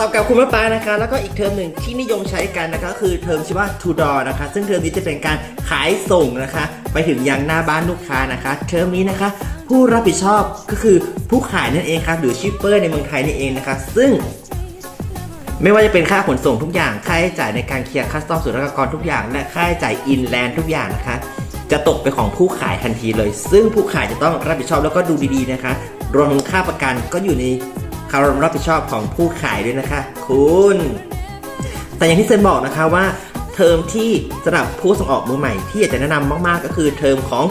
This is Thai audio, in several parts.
ตอบกับคุณมะปรางนะคะ แล้วก็อีกเทอมหนึ่งที่นิยมใช้กันนะคะก็คือเทอมชื่อว่า to door นะคะ ซึ่งเทอมนี้จะเป็นการขายส่งนะคะ ไปถึงยังหน้าบ้านลูกค้านะคะ เทอมนี้นะคะ ผู้รับผิดชอบก็คือผู้ขายนั่นเองครับหรือชิปเปอร์ในเมืองไทยนี่เองนะคะ ซึ่งไม่ว่าจะเป็นค่าขนส่งทุกอย่าง ค่าใช้จ่ายในการเคลียร์คัสตอมสุลกากรทุกอย่าง และค่าใช้จ่ายอินแลนด์ทุกอย่างนะคะ จะตกเป็นของผู้ขายทันทีเลย ซึ่งผู้ขายจะต้องรับผิดชอบแล้วก็ดูดีๆนะคะ รวมถึงค่าประกันก็อยู่ใน ความรับผิดชอบของผู้ขายด้วยนะคะ คุณ แต่อย่างที่เซนบอกนะคะว่าเทอมที่สำหรับผู้ส่งออกมือใหม่ที่อยากจะแนะนำมากๆ ก็คือเทอมของ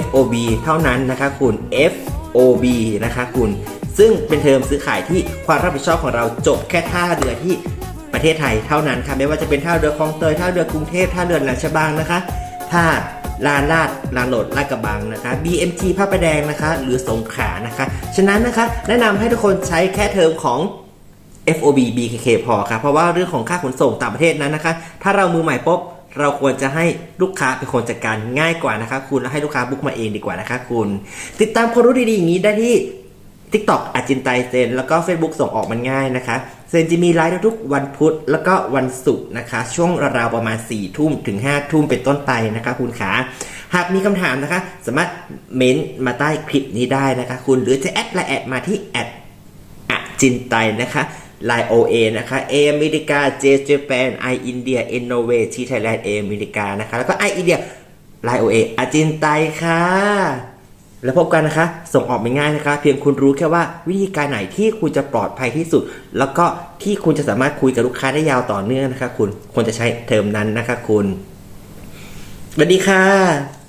FOB เท่านั้นนะคะคุณ FOB นะคะคุณ ซึ่งเป็นเทอมซื้อขายที่ความรับผิดชอบของเราจบแค่ท่าเรือที่ประเทศไทยเท่านั้นค่ะไม่ว่าจะเป็นท่าเรือคลองเตยท่าเรือกรุงเทพท่าเรือแหลมฉบังนะคะท่า ลานลาดลานโหลดลาดกระบังนะคะ BMT พระประแดงนะคะ หรือสงขานะคะ ฉะนั้นนะคะแนะนำให้ทุกคนใช้แค่เทอมของ FOB BKK พอครับเพราะว่าเรื่องของค่าขนส่งต่างประเทศนั้นนะคะ ถ้าเรามือใหม่ปุ๊บเราควรจะให้ลูกค้าเป็นคนจัดการง่ายกว่านะคะ คุณแล้วให้ลูกค้าบุ๊กมาเองดีกว่านะคะ คุณ ติดตามความรู้ดีๆอย่างนี้ได้ที่ TikTok อาจินไตเซน แล้วก็ Facebook ส่งออกมันง่ายนะคะ เซนจะมีไลฟ์ทุกๆวันพุธแล้วก็วันศุกร์นะคะ ช่วงราวประมาณ4ี่ทุ่มถึง5้าทุ่มเป็นต้นไปนะคะคุณขา หากมีคำถามนะคะ สามารถเม้นต์มาใต้คลิปนี้ได้นะคะ คุณหรือจะแอดไลน์แอดมาที่แอดอะจินไตนะคะไลโอเอนะคะเออเมริกาเจเจแปนไออินเดียเอโนเวทีไทยแลนด์เออเมริกานะคะ แล้วก็ไออินเดียไลโอเออะจินไตค่ะ แล้วพบกันนะคะ ส่งออกไม่ง่ายนะคะ เพียงคุณรู้แค่ว่าวิธีการไหนที่คุณจะปลอดภัยที่สุด แล้วก็ที่คุณจะสามารถคุยกับลูกค้าได้ยาวต่อเนื่องนะคะ คุณควรจะใช้เทอมนั้นนะคะ คุณสวัสดีค่ะ